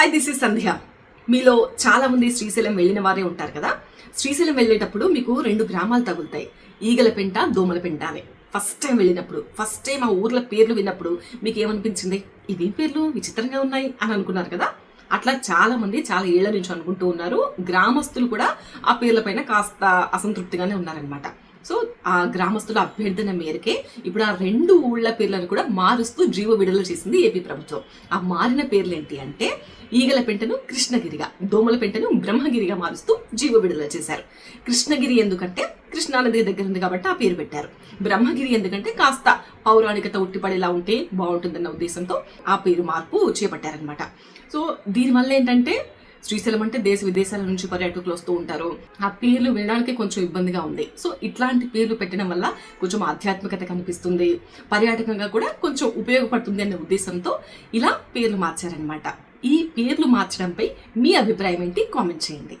Hi this is సంధ్య మీలో చాలామంది శ్రీశైలం వెళ్ళిన వారే ఉంటారు కదా? శ్రీశైలం వెళ్ళేటప్పుడు మీకు రెండు గ్రామాలు తగులుతాయి. ఈగల పెంట దోమల పెంట అని. ఫస్ట్ టైం వెళ్ళినప్పుడు ఫస్ట్ టైం ఆ ఊర్ల పేర్లు విన్నప్పుడు మీకు ఏమనిపించింది ఇవేం పేర్లు విచిత్రంగా ఉన్నాయి అని అనుకున్నారు కదా? అట్లా చాలామంది చాలా ఏళ్ళ నుంచి అనుకుంటూ ఉన్నారు. గ్రామస్తులు కూడా ఆ పేర్లపైన కాస్త అసంతృప్తిగానే ఉన్నారనమాట సో ఆ గ్రామస్తుల అభ్యర్థన మేరకే ఇప్పుడు ఆ రెండు ఊళ్ళ పేర్లను కూడా మారుస్తూ జీవ విడుదల చేసింది ఏపీ ప్రభుత్వం. ఆ మారిన పేర్లు ఏంటి అంటే ఈగల పెంటను కృష్ణగిరిగా దోమల పెంటను బ్రహ్మగిరిగా మారుస్తూ జీవ విడుదల చేశారు. కృష్ణగిరి ఎందుకంటే కృష్ణానది దగ్గర ఉంది కాబట్టి ఆ పేరు పెట్టారు. బ్రహ్మగిరి ఎందుకంటే కాస్త పౌరాణికత ఉట్టిపడేలా ఉంటే బాగుంటుందన్న ఉద్దేశంతో ఆ పేరు మార్పు చేపట్టారనమాట సో దీనివల్ల ఏంటంటే శ్రీశైలం అంటే దేశ విదేశాల నుంచి పర్యాటకులు వస్తూ ఉంటారు. ఆ పేర్లు వినడానికి కొంచెం ఇబ్బందిగా ఉంది. సో ఇట్లాంటి పేర్లు పెట్టడం వల్ల కొంచెం ఆధ్యాత్మికత కనిపిస్తుంది. పర్యాటకంగా కూడా కొంచెం ఉపయోగపడుతుంది అనే ఉద్దేశంతో ఇలా పేర్లు మార్చారనమాట ఈ పేర్లు మార్చడంపై మీ అభిప్రాయం ఏంటి? కామెంట్ చేయండి.